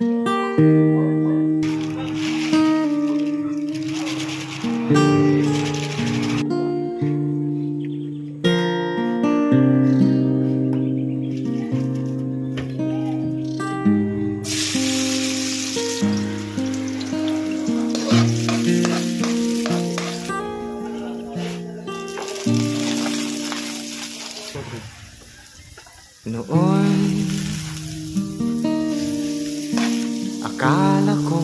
Noon Akala ko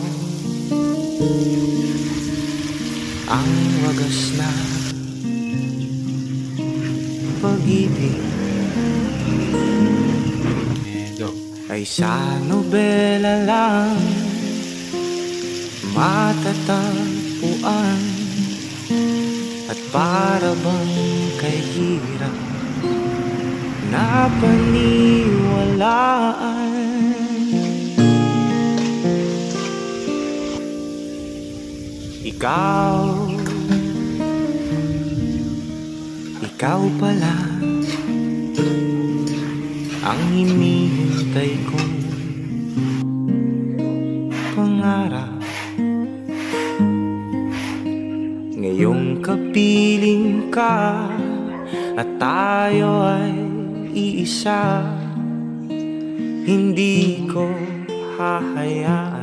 Ang wagas na Pag-ibig. Ay sa nobela lang Matatagpuan At para bang kay hirap na paniwalaan Ikaw. Ikaw pala Ang hinihintay kong pangarap. Ngayong kapiling ka At tayo ay iisa Hindi ko hahayaan